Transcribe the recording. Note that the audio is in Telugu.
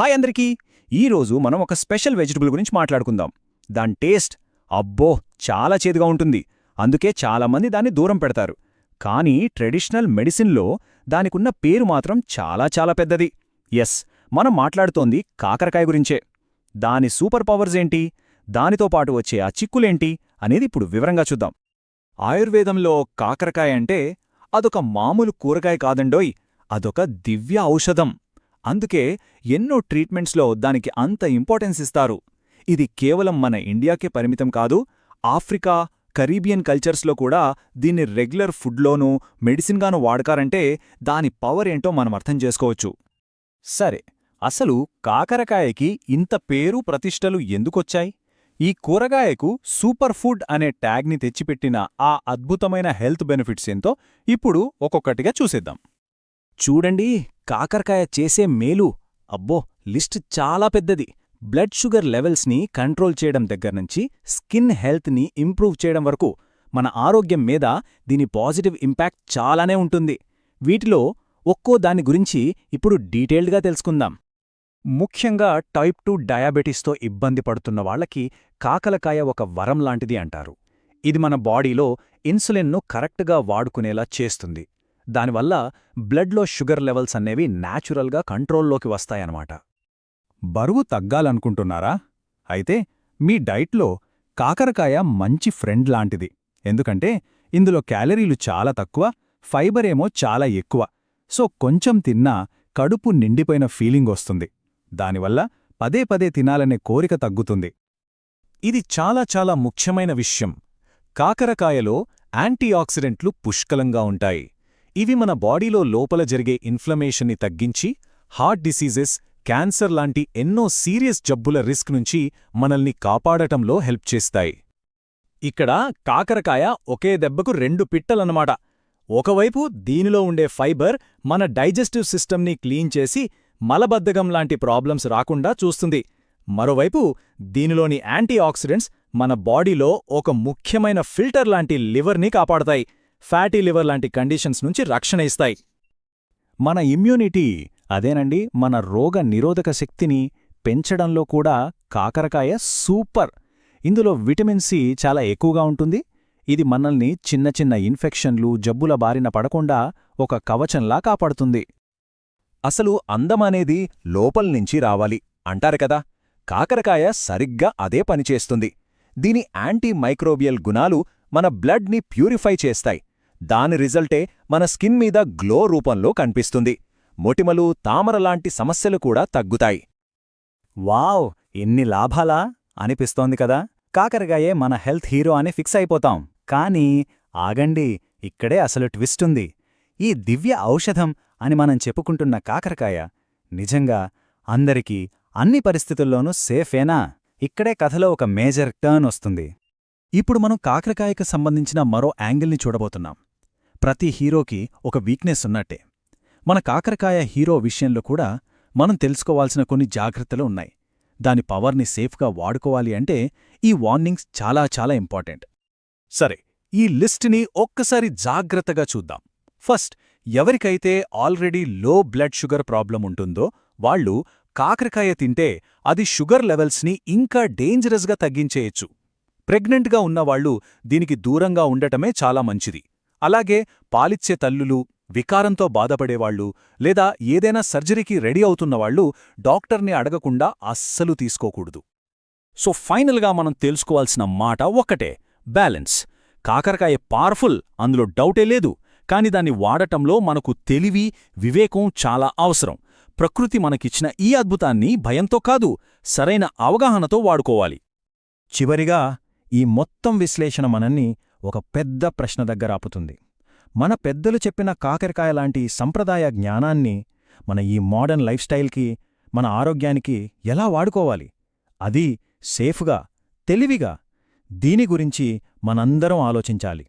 హాయ్ అందరికీ. ఈరోజు మనం ఒక స్పెషల్ వెజిటబుల్ గురించి మాట్లాడుకుందాం. దాని టేస్ట్ అబ్బో చాలా చేదుగా ఉంటుంది. అందుకే చాలామంది దాన్ని దూరం పెడతారు. కానీ ట్రెడిషనల్ మెడిసిన్లో దానికున్న పేరు మాత్రం చాలా చాలా పెద్దది. ఎస్ మనం మాట్లాడుతోంది కాకరకాయ గురించే. దాని సూపర్ పవర్స్ ఏంటి? దానితో పాటు వచ్చే ఆ చిక్కులేంటి? అనేది ఇప్పుడు వివరంగా చూద్దాం. ఆయుర్వేదంలో కాకరకాయ అంటే అదొక మామూలు కూరగాయ కాదండోయ్ అదొక దివ్య ఔషధం. అందుకే ఎన్నో ట్రీట్మెంట్స్లో దానికి అంత ఇంపార్టెన్స్ ఇస్తారు. ఇది కేవలం మన ఇండియాకే పరిమితం కాదు ఆఫ్రికా కరీబియన్ కల్చర్స్లో కూడా దీన్ని రెగ్యులర్ ఫుడ్లోనూ మెడిసిన్గానూ వాడకారంటే దాని పవర్ ఏంటో మనం అర్థం చేసుకోవచ్చు. సరే అసలు కాకరకాయకి ఇంత పేరు ప్రతిష్టలు ఎందుకొచ్చాయి? ఈ కూరగాయకు సూపర్ ఫుడ్ అనే ట్యాగ్ని తెచ్చిపెట్టిన ఆ అద్భుతమైన హెల్త్ బెనిఫిట్స్ ఏంతో ఇప్పుడు ఒక్కొక్కటిగా చూసేద్దాం. చూడండి కాకరకాయ చేసే మేలు. అబ్బో లిస్ట్ చాలా పెద్దది. బ్లడ్ షుగర్ లెవెల్స్ని కంట్రోల్ చేయడం దగ్గర్నుంచి స్కిన్ హెల్త్ని ఇంప్రూవ్ చేయడం వరకు మన ఆరోగ్యం మీద దీని పాజిటివ్ ఇంపాక్ట్ చాలానే ఉంటుంది. వీటిలో ఒక్కో దాని గురించి ఇప్పుడు డీటెయిల్డ్గా తెలుసుకుందాం. ముఖ్యంగా టైప్ టూ డయాబెటీస్తో ఇబ్బంది పడుతున్న వాళ్ళకి కాకలకాయ ఒక వరం లాంటిది అంటారు. ఇది మన బాడీలో ఇన్సులిన్ను కరెక్ట్గా వాడుకునేలా చేస్తుంది. దానివల్ల బ్లడ్లో షుగర్ లెవెల్స్ అనేవి న్యాచురల్గా కంట్రోల్లోకి వస్తాయన్నమాట. బరువు తగ్గాలనుకుంటున్నారా? అయితే మీ డైట్లో కాకరకాయ మంచి ఫ్రెండ్ లాంటిది. ఎందుకంటే ఇందులో క్యాలరీలు చాలా తక్కువ ఫైబర్ ఏమో చాలా ఎక్కువ. సో కొంచెం తిన్నా కడుపు నిండిపోయిన ఫీలింగ్ వస్తుంది. దానివల్ల పదే పదే తినాలనే కోరిక తగ్గుతుంది. ఇది చాలా చాలా ముఖ్యమైన విషయం. కాకరకాయలో యాంటీఆక్సిడెంట్లు పుష్కలంగా ఉంటాయి. ఇవి మన బాడీలో లోపల జరిగే ఇన్ఫ్లమేషన్ని తగ్గించి హార్ట్ డిసీజెస్ క్యాన్సర్ లాంటి ఎన్నో సీరియస్ జబ్బుల రిస్క్ నుంచి మనల్ని కాపాడటంలో హెల్ప్ చేస్తాయి. ఇక్కడ కాకరకాయ ఒకే దెబ్బకు రెండు పిట్టలన్నమాట. ఒకవైపు దీనిలో ఉండే ఫైబర్ మన డైజెస్టివ్ సిస్టమ్ని క్లీన్ చేసి మలబద్ధకం లాంటి ప్రాబ్లమ్స్ రాకుండా చూస్తుంది. మరోవైపు దీనిలోని యాంటీఆక్సిడెంట్స్ మన బాడీలో ఒక ముఖ్యమైన ఫిల్టర్ లాంటి లివర్ని కాపాడతాయి. ఫ్యాటీ లివర్ లాంటి కండిషన్స్ నుంచి రక్షణ ఇస్తాయి. మన ఇమ్యూనిటీ అదేనండి మన రోగ నిరోధక శక్తిని పెంచడంలో కూడా కాకరకాయ సూపర్. ఇందులో విటమిన్ సి చాలా ఎక్కువగా ఉంటుంది. ఇది మనల్ని చిన్న చిన్న ఇన్ఫెక్షన్లు జబ్బుల బారిన పడకుండా ఒక కవచంలా కాపాడుతుంది. అసలు అందమనేది లోపల్నించి రావాలి. అంటారు కదా కాకరకాయ సరిగ్గా అదే పనిచేస్తుంది దీని యాంటీ మైక్రోబియల్ గుణాలు మన బ్లడ్ని ప్యూరిఫై చేస్తాయి. దాని రిజల్టే మన స్కిన్ మీద గ్లో రూపంలో కనిపిస్తుంది. మొటిమలు తామరలాంటి సమస్యలు కూడా తగ్గుతాయి. వావ్! ఎన్ని లాభాలా? అనిపిస్తోంది కదా. కాకరకాయే మన హెల్త్ హీరో అని ఫిక్స్ అయిపోతాం. కానీ ఆగండి ఇక్కడే అసలు ట్విస్టుంది ఈ దివ్య ఔషధం అని మనం చెప్పుకుంటున్న కాకరకాయ నిజంగా అందరికీ అన్ని పరిస్థితుల్లోనూ సేఫేనా? ఇక్కడే కథలో ఒక మేజర్ టర్న్ వస్తుంది. ఇప్పుడు మనం కాకరకాయకు సంబంధించిన మరో యాంగిల్ని చూడబోతున్నాం. ప్రతి హీరోకి ఒక వీక్నెస్ ఉన్నట్టే. మన కాకరకాయ హీరో విషయంలో కూడా మనం తెలుసుకోవాల్సిన కొన్ని జాగ్రత్తలు ఉన్నాయి. దాని పవర్ని సేఫ్గా వాడుకోవాలి అంటే ఈ వార్నింగ్స్ చాలా చాలా ఇంపార్టెంట్. సరే ఈ లిస్ట్ని ఒక్కసారి జాగ్రత్తగా చూద్దాం. ఫస్ట్ ఎవరికైతే ఆల్రెడీ లో బ్లడ్ షుగర్ ప్రాబ్లం ఉంటుందో వాళ్ళు కాకరకాయ తింటే అది షుగర్ లెవెల్స్ని ఇంకా డేంజరస్గా తగ్గించేయచ్చు. ప్రెగ్నెంట్గా ఉన్నవాళ్ళు దీనికి దూరంగా ఉండటమే చాలా మంచిది. అలాగే పాలిచ్చే తల్లులు వికారంతో బాధపడేవాళ్ళు లేదా ఏదైనా సర్జరీకి రెడీ అవుతున్నవాళ్ళు డాక్టర్ని అడగకుండా అస్సలు తీసుకోకూడదు. సో ఫైనల్గా మనం తెలుసుకోవాల్సిన మాట ఒక్కటే బ్యాలెన్స్. కాకరకాయ పవర్ఫుల్ అందులో డౌటే లేదు. కాని దాన్ని వాడటంలో మనకు తెలివి వివేకం చాలా అవసరం. ప్రకృతి మనకిచ్చిన ఈ అద్భుతాన్ని భయంతో కాదు సరైన అవగాహనతో వాడుకోవాలి. చివరిగా ఈ మొత్తం విశ్లేషణ మనల్ని ఒక పెద్ద ప్రశ్న దగ్గర ఆపుతుంది. మన పెద్దలు చెప్పిన కాకరకాయ లాంటి సంప్రదాయ జ్ఞానాన్ని మన ఈ మోడర్న్ లైఫ్ స్టైల్కి మన ఆరోగ్యానికి ఎలా వాడుకోవాలి? అది సేఫ్గా తెలివిగా దీని గురించి మనందరం ఆలోచించాలి.